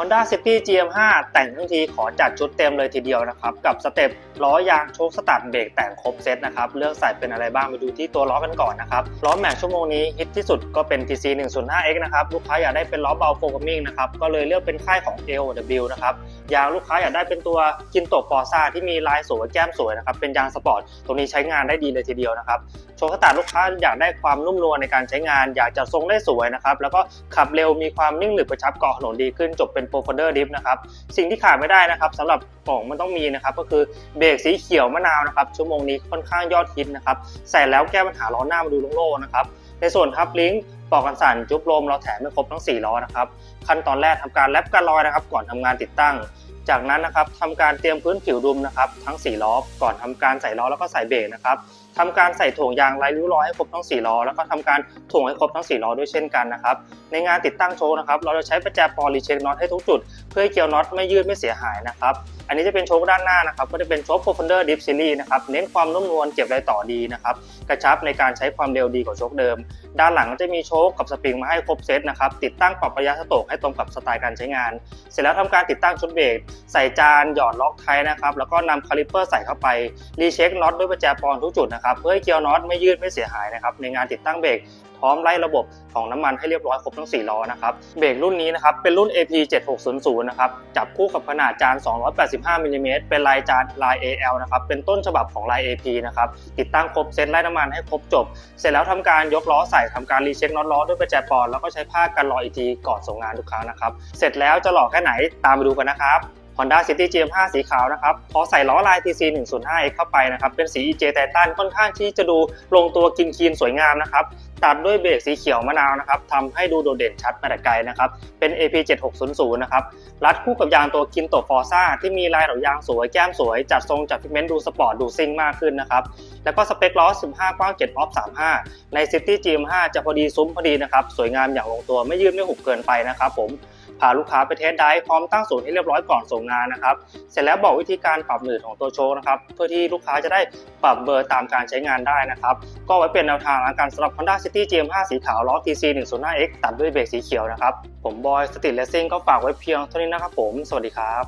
Honda City GM5 แต่งทั้งทีขอจัดชุดเต็มเลยทีเดียวนะครับ กับสเต็ปล้อยางโชคสตาร์ทเบรกแต่งครบเซตนะครับ เลือกใส่เป็นอะไรบ้างไปดูที่ตัวล้อกันก่อนนะครับ ล้อแม็กชั่วโมงนี้ฮิตที่สุดก็เป็น TC 105X นะครับ ลูกค้าอยากได้เป็นล้อเบาโฟกัมมิ่งนะครับ ก็เลยเลือกเป็นค่ายของ AOW นะครับ ยางลูกค้าอยากได้เป็นตัวกินโตฟอร์ซ่าที่มีลายสวยแก้มสวยนะครับ เป็นยางสปอร์ตตรงนี้ใช้งานได้ดีเลยทีเดียวนะครับโชว์สตาร์ทลูกค้าอยากได้ความนุ่มนวลในการใช้งาน อยากจะทรงได้สวยนะครับแล้วก็ขับเร็วมีความนิ่งหนึบกระชับเกาะถนนดีขึ้นจบเป็นโปรฟเดอร์ดิฟนะครับ สิ่งที่ขาดไม่ได้นะครับสำหรับกล่องมันต้องมีนะครับ ก็คือเบรกสีเขียวมะนาวนะครับ ชั่วโมงนี้ค่อนข้างยอดฮิตนะครับ ใส่แล้วแก้ปัญหาล้อหน้ามาดูโล่งๆนะครับ ในส่วนทับลิงก์ปลอกกันสั่นจุบลมเราแถมไม่ครบทั้ง 4 ล้อนะครับ ขั้นตอนแรกทำการแลปกันรอยนะครับ ก่อนทำงานติดตั้ง จากนั้นนะครับทำการเตรียมพื้นผิวดุมนะครับทั้ง 4 ล้อ ก่อนทำการใส่ล้อแล้วก็ใส่เบรกนะครับ ทำการใส่ถ่วงยางไร้ริ้วรอยให้ครบทั้ง4ล้อแล้วก็ทำการถ่วงให้ครบทั้ง4ล้อด้วยเช่นกันนะครับในงานติดตั้งโชว์นะครับเราจะใช้ประแจปอลีเช็คน็อตให้ทุกจุด เพื่อให้เกียวน็อตไม่ยืดไม่เสียหายนะครับอันนี้จะเป็นโชคด้านหน้านะครับก็จะเป็นโชค Profunder Deep Series นะครับเน้นความนุ่มนวลเก็บรายต่อดีนะครับกระชับในการใช้ความเร็วดีกว่าโชคเดิม ด้านหลังก็จะมีโชคกับสปริงมาให้ครบเซตนะครับติดตั้งปรับระยะสโตกให้ตรงกับสไตล์การใช้งาน เสร็จแล้วทำการติดตั้งชุดเบรกใส่จานหยอดล็อกไทนะครับแล้วก็นำคาลิปเปอร์ใส่เข้าไปรีเช็คน็อตด้วยประแจปอนทุกจุดนะครับเพื่อให้เกียวน็อตไม่ยืดไม่เสียหายนะครับในงานติดตั้งเบรกพร้อมไล่ระบบของน้ำมันให้เรียบร้อยครบทั้ง 4 ล้อนะครับ เบรกรุ่นนี้นะครับ เป็นรุ่น AP 7600 นะครับ จับคู่กับขนาดจาน 285มิลลิเมตรเป็นลายจานลาย AL นะครับ เป็นต้นฉบับของลาย AP นะครับ ติดตั้งครบเซตไล่น้ำมันให้ครบจบ เสร็จแล้วทำการยกล้อใส่ทำการรีเช็คน็อตล้อด้วยประแจปอนแล้วก็ใช้ผ้ากันรอยอีกทีก่อนส่งงานทุกครั้งนะครับ เสร็จแล้วจะหล่อแค่ไหนตามไปดูกันนะครับ Honda City GM5 สีขาวนะครับพอใส่ล้อลาย TC 105X เข้าไปนะครับ เป็นสี EJ Titan ค่อนข้างที่จะดูลงตัวกินคีนสวยงามนะครับ ตัดด้วยเบรกสีเขียวมะนาวนะครับทำให้ดูโดดเด่นชัดมาแต่ไกลนะครับ เป็น AP 7600นะครับ รัดคู่กับยางตัวคินโตฟอร์ซ่าที่มีลายดอกยางสวย แก้มสวย จัดทรงจัดฟิกเมนต์ดูสปอร์ตดูซิ่งมากขึ้นนะครับ แล้วก็สเปคล้อ 15 กว้าง 7 ออฟ 35 ใน City GM5 จะพอดีซุ้มพอดีนะครับ สวยงามอย่างลงตัวไม่ยืดไม่หุบเกินไปนะครับผม พาลูกค้าไปเทสได้พร้อมตั้งศูนย์ให้เรียบร้อยก่อนส่งงานนะครับ เสร็จแล้วบอกวิธีการปรับหนืดของตัวโชว์นะครับ เพื่อที่ลูกค้าจะได้ปรับเบอร์ตามการใช้งานได้นะครับ ก็ไว้เป็นแนวทางแล้วกันสำหรับ Honda City GM5 สีขาวล้อ TC 105X ตัดด้วยเบรกสีเขียวนะครับ ผมบอยสติเลสซิ่งก็ฝากไว้เพียงเท่านี้นะครับผม สวัสดีครับ